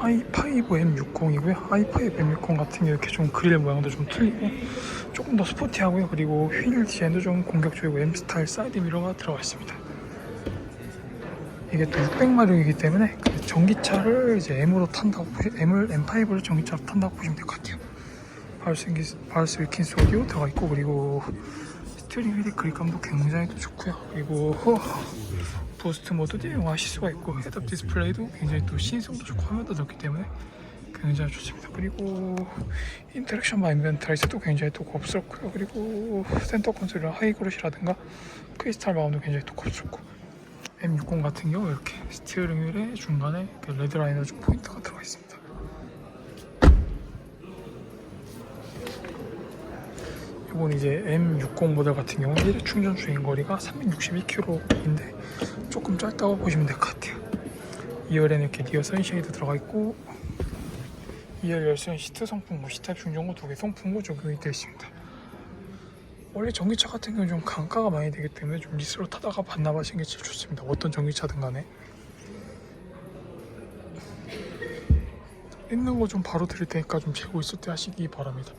i5 M60이고요. i5 M60 같은 경우 이렇게 좀 그릴 모양도 좀 틀리고 조금 더 스포티하고요. 그리고 휠 디자인도 좀 공격적이고 M 스타일 사이드 미러가 들어가 있습니다. 이게 또 600마력이기 때문에 그 전기차를 이제 M으로 탄다고 M을 M5를 전기차로 탄다고 보시면 될 것 같아요. 바울스 바울스 윌킨스 오디오 들어가 있고 그리고 스티어링 휠의 그립감도 굉장히 또 좋고요. 그리고 부스트 모드도 이용하실 수가 있고 헤드업 디스플레이도 굉장히 또 신성도 좋고 화면도 좋기 때문에 굉장히 좋습니다. 그리고 인터랙션 마인벤트라이스도 굉장히 또 곱스럽고요. 그리고 센터 콘솔이랑 하이그롯이라든가 크리스탈 마운도 굉장히 또 곱스럽고 M60 같은 경우 이렇게 스티어링 휠의 중간에 그 레드 라이너 좀 포인트가 들어가 있습니다. 이건 이제 M60 모델 같은 경우는 1회 충전 주행 거리가 362km인데 조금 짧다고 보시면 될 것 같아요. 2열에는 이렇게 리어 선쉐이드 들어가 있고 2열 열선 시트 성풍구, 시탑 충전구 두개 성풍구 적용이 되어 있습니다. 원래 전기차 같은 경우는 좀 강가가 많이 되기 때문에 좀 리스로 타다가 반납하시는 게 제일 좋습니다. 어떤 전기차든 간에. 있는 거 좀 바로 드릴 테니까 좀 재고 있을 때 하시기 바랍니다.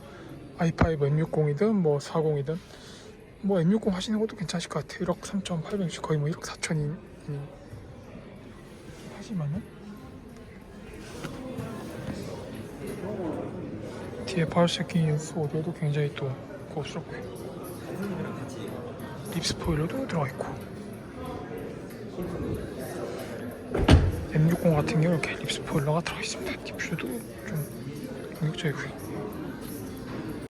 I5 M60이든 뭐 40이든 뭐 M60 하시는 것도 괜찮으실 것 같아요. 1억 3,800씩 거의 뭐 1억 4천이 하지만은 뒤에 파워세킹 인스 오디오도 굉장히 또 고급스럽고요. 립 스포일러도 들어가 있고 M60 같은 경우 이렇게 립 스포일러가 들어가 있습니다. 딥슈도 좀 공격적이고요.